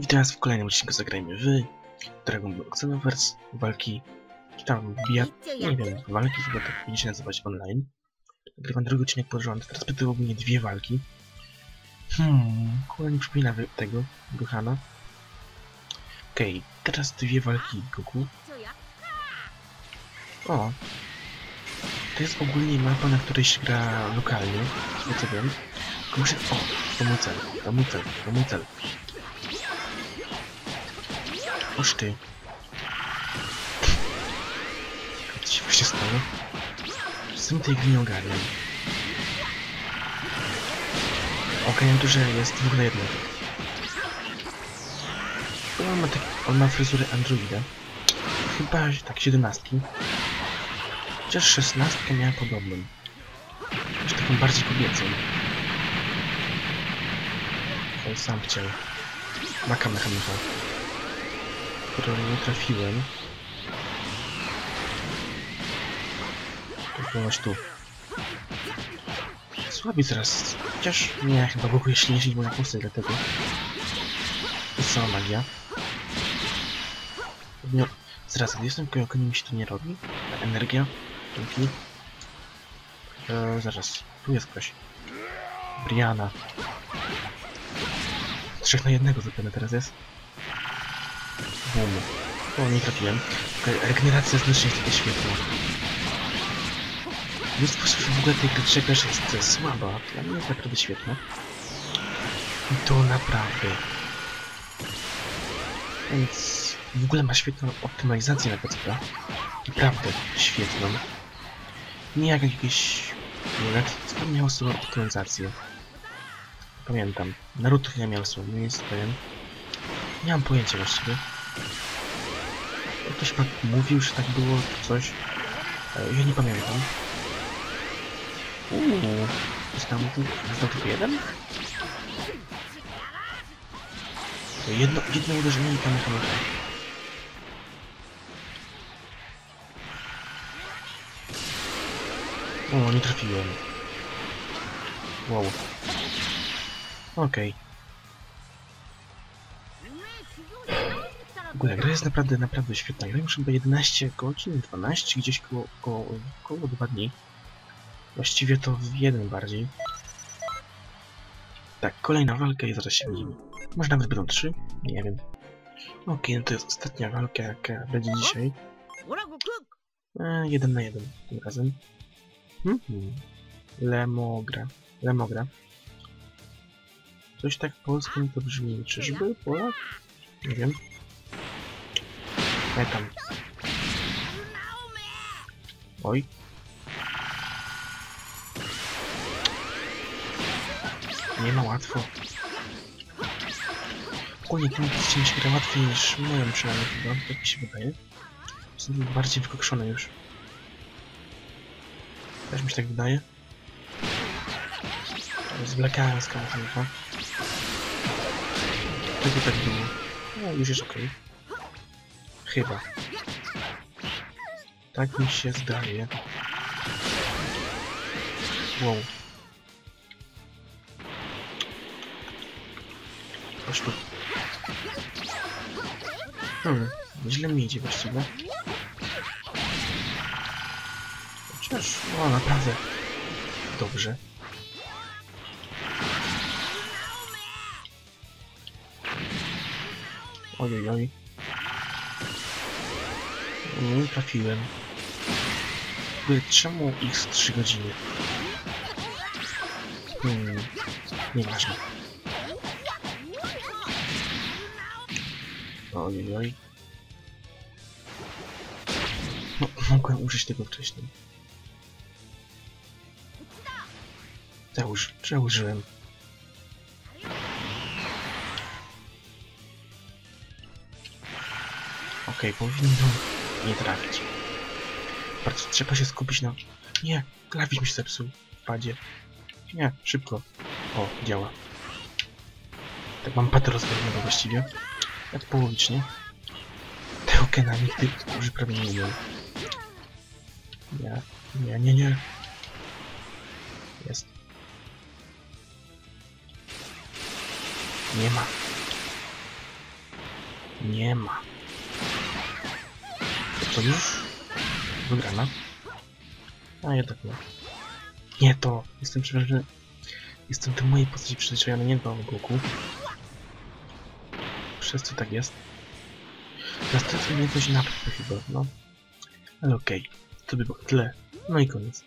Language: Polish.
Witam was w kolejnym odcinku Zagrajmy w Dragon Ball Xenoverse walki czy tam bija... nie wiem, walki chyba tak będzie się nazywać online. Nagrywam drugi odcinek pod rząd, teraz będą ogólnie dwie walki. Hmm, kurde nie przypomina tego, Gohana. Okej, teraz dwie walki Goku. O! To jest ogólnie mapa, na której się gra lokalnie, z co wiem. Muszę... O! To mój cel, to mój cel, to mój cel. Oż ty. Co się właśnie stało? Z tym tej gry nie ogarniam. Ogarniam to, że jest w ogóle jedno. On ma, tak, on ma fryzurę androida. Chyba tak, siedemnastki. Chociaż szesnastka miała podobną. Już taką bardziej kobiecą. On sam chciał. Ma kamehameha którą nie trafiłem. To byłaś tu. Słabi zaraz. Chociaż nie, chyba Goku jeśli nie moja postać dlatego. To jest sama magia. Nie, zaraz, gdy jestem kojokonie mi się to nie robi? Ta energia? Dzięki. Eee, zaraz, tu jest ktoś. Briana. Trzech na jednego zapewne teraz jest. Bum. O, nie trafiłem. Regeneracja jest taka świetna. Nie sposób w ogóle tej gry czegoś jest słaba. Dla mnie jest naprawdę świetna. I to naprawdę. Więc w ogóle ma świetną optymalizację na PC. Naprawdę świetną. Nie jak wiem, co miało swoją optymalizację. Pamiętam. Naruto chyba miał swoją, nie jest pewien. Nie mam pojęcia właściwie. Ktoś tak mówił, że tak było, czy coś. E, Ja nie pamiętam. Uuu, został, tylko jeden? Jedno, jedno uderzenie i kamehameha. O, nie trafiłem. Wow. Okej. W ogóle gra jest naprawdę, naprawdę świetna. Gra już chyba 11 godzin, 12, gdzieś koło, koło, koło 2 dni. Właściwie to w jeden bardziej. Tak, kolejna walka i zaraz się widzimy. Może nawet będą trzy? Nie wiem. Okej, no to jest ostatnia walka, jaka będzie dzisiaj. E, jeden na jeden tym razem. Mhm. Lemogra. Lemogra. Coś tak polskim to brzmi. Czyżby Polak? Nie wiem. Tam. Oj. Nie ma łatwo. Ogólnie tym się gra łatwiej niż moją przynajmniej chyba, tak mi się wydaje. Są bardziej wykokszone już. Też mi się tak wydaje. Zwlekałem z kamerą. Tego tak było. No, już jest okej. Chyba. Tak mi się zdaje. Wow. Chodź tu. Hmm, źle mi idzie właściwie. Chociaż, no naprawdę. Dobrze. Ojej, oj. Nie trafiłem. Kurde, Czemu ich z 3 godziny? Hmm, nieważne. Ojej, oj. No, mogłem użyć tego wcześniej. Załóż, założyłem. Okej, powinno nie trafić. Bardzo trzeba się skupić na... Nie, klawisz mi się zepsuł w padzie. Nie, szybko. O, działa. Tak mam padę rozwalonego właściwie. Tak połowicznie. Tego Kena nigdy użyć prawie nie umiem. Nie, nie, nie, nie. Jest. Nie ma. Nie ma przodu. Wygrana. A ja tak nie. Nie to! Jestem przerażony. Jestem do mojej postaci przyzwyczajony, nie dbam o Goku. Przez co tak jest? Następnie mnie jakoś napadł chyba, no. Ale okej. Okay. To by było tyle. No i koniec.